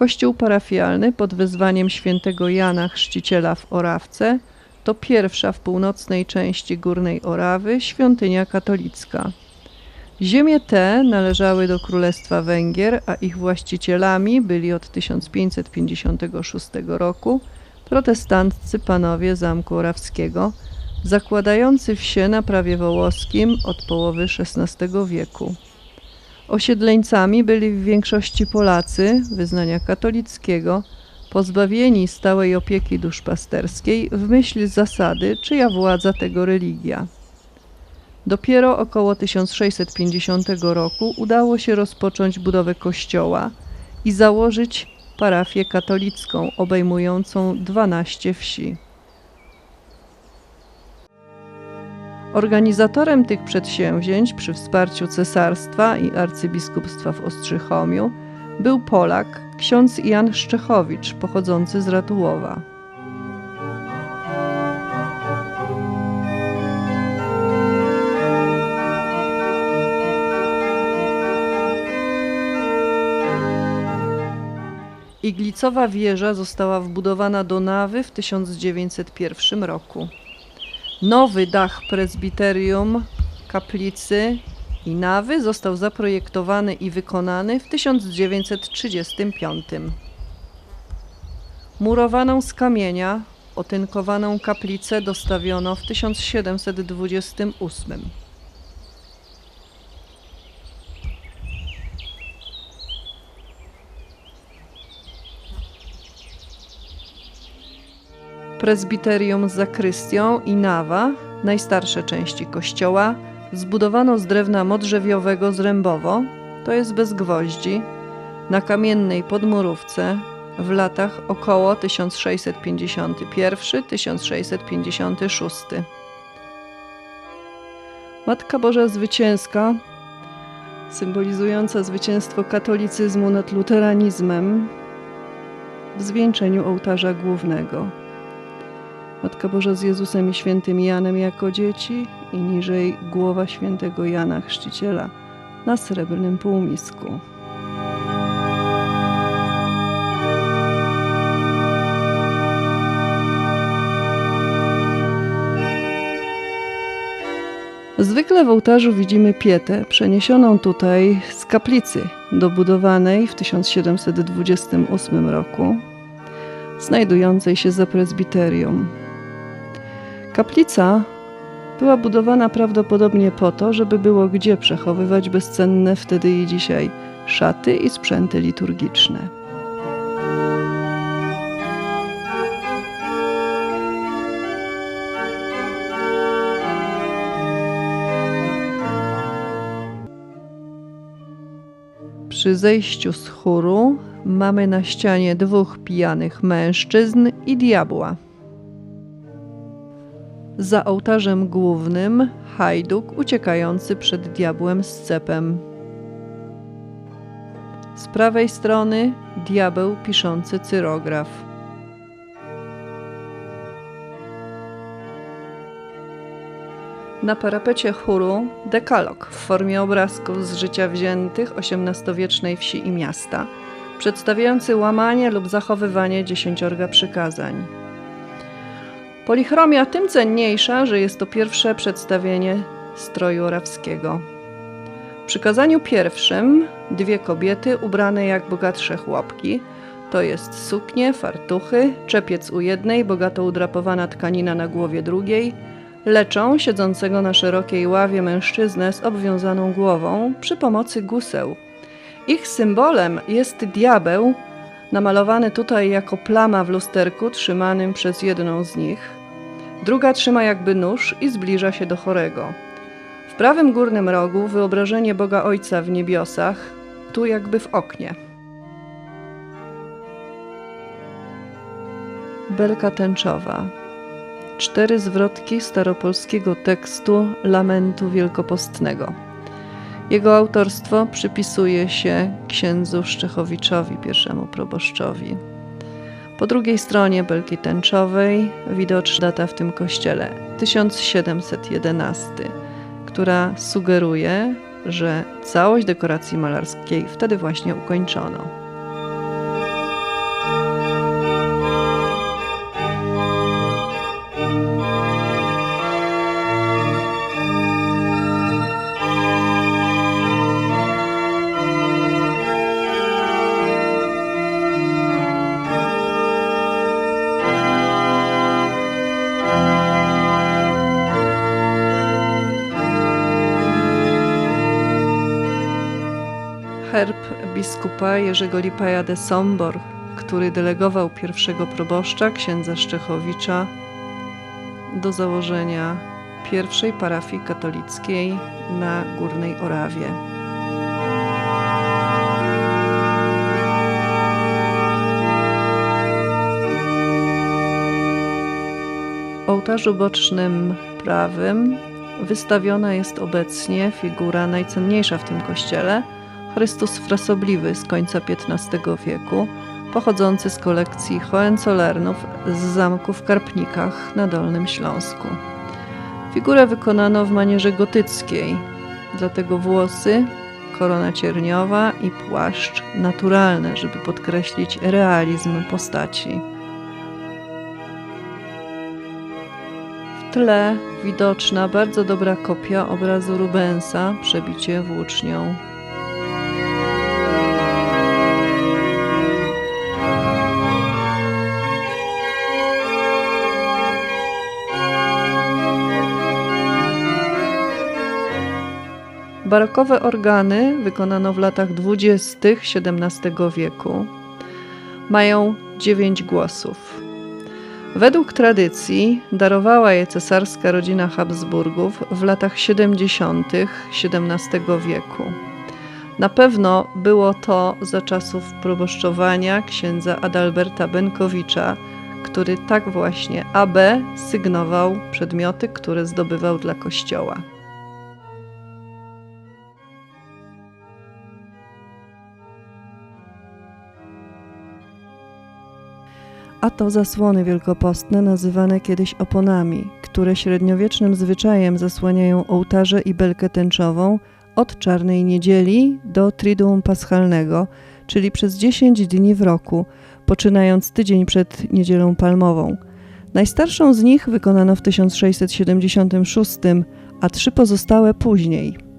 Kościół parafialny pod wezwaniem świętego Jana Chrzciciela w Orawce to pierwsza w północnej części Górnej Orawy świątynia katolicka. Ziemie te należały do Królestwa Węgier, a ich właścicielami byli od 1556 roku protestanccy panowie Zamku Orawskiego, zakładający wsie na prawie wołoskim od połowy XVI wieku. Osiedleńcami byli w większości Polacy wyznania katolickiego, pozbawieni stałej opieki duszpasterskiej w myśl zasady, czyja władza tego religia. Dopiero około 1650 roku udało się rozpocząć budowę kościoła i założyć parafię katolicką obejmującą 12 wsi. Organizatorem tych przedsięwzięć przy wsparciu cesarstwa i arcybiskupstwa w Ostrzychomiu był Polak, ksiądz Jan Szczechowicz, pochodzący z Ratułowa. Iglicowa wieża została wbudowana do nawy w 1901 roku. Nowy dach prezbiterium, kaplicy i nawy został zaprojektowany i wykonany w 1935. Murowaną z kamienia, otynkowaną kaplicę dostawiono w 1728. Prezbiterium z zakrystią i nawa, najstarsze części kościoła, zbudowano z drewna modrzewiowego zrębowo, to jest bez gwoździ, na kamiennej podmurówce w latach około 1651-1656. Matka Boża Zwycięska, symbolizująca zwycięstwo katolicyzmu nad luteranizmem w zwieńczeniu ołtarza głównego. Matka Boża z Jezusem i świętym Janem jako dzieci i niżej głowa świętego Jana Chrzciciela na srebrnym półmisku. Zwykle w ołtarzu widzimy pietę przeniesioną tutaj z kaplicy dobudowanej w 1728 roku, znajdującej się za prezbiterium. Kaplica była budowana prawdopodobnie po to, żeby było gdzie przechowywać bezcenne wtedy i dzisiaj szaty i sprzęty liturgiczne. Przy zejściu z chóru mamy na ścianie dwóch pijanych mężczyzn i diabła. Za ołtarzem głównym hajduk uciekający przed diabłem z cepem. Z prawej strony diabeł piszący cyrograf. Na parapecie chóru dekalog w formie obrazków z życia wziętych XVIII-wiecznej wsi i miasta, przedstawiający łamanie lub zachowywanie dziesięciorga przykazań. Polichromia tym cenniejsza, że jest to pierwsze przedstawienie stroju orawskiego. W przykazaniu pierwszym dwie kobiety ubrane jak bogatsze chłopki, to jest suknie, fartuchy, czepiec u jednej, bogato udrapowana tkanina na głowie drugiej, leczą siedzącego na szerokiej ławie mężczyznę z obwiązaną głową przy pomocy guseł. Ich symbolem jest diabeł, namalowany tutaj jako plama w lusterku trzymanym przez jedną z nich. Druga trzyma jakby nóż i zbliża się do chorego. W prawym górnym rogu wyobrażenie Boga Ojca w niebiosach, tu jakby w oknie. Belka tęczowa. Cztery zwrotki staropolskiego tekstu Lamentu Wielkopostnego. Jego autorstwo przypisuje się księdzu Szczechowiczowi, pierwszemu proboszczowi. Po drugiej stronie belki tęczowej widoczna data w tym kościele 1711, która sugeruje, że całość dekoracji malarskiej wtedy właśnie ukończono. Biskupa Jerzego Lipaja de Sombor, który delegował pierwszego proboszcza, księdza Szczechowicza, do założenia pierwszej parafii katolickiej na Górnej Orawie. Ołtarzu bocznym prawym wystawiona jest obecnie figura najcenniejsza w tym kościele Chrystus Frasobliwy z końca XV wieku, pochodzący z kolekcji Hohenzollernów z zamku w Karpnikach na Dolnym Śląsku. Figurę wykonano w manierze gotyckiej, dlatego włosy, korona cierniowa i płaszcz naturalne, żeby podkreślić realizm postaci. W tle widoczna bardzo dobra kopia obrazu Rubensa Przebicie włócznią. Barokowe organy wykonano w latach dwudziestych XVII wieku. Mają dziewięć głosów. Według tradycji darowała je cesarska rodzina Habsburgów w latach 70. XVII wieku. Na pewno było to za czasów proboszczowania księdza Adalberta Benkowicza, który tak właśnie AB sygnował przedmioty, które zdobywał dla kościoła. A to zasłony wielkopostne nazywane kiedyś oponami, które średniowiecznym zwyczajem zasłaniają ołtarze i belkę tęczową od Czarnej Niedzieli do Triduum Paschalnego, czyli przez 10 dni w roku, poczynając tydzień przed Niedzielą Palmową. Najstarszą z nich wykonano w 1676, a trzy pozostałe później –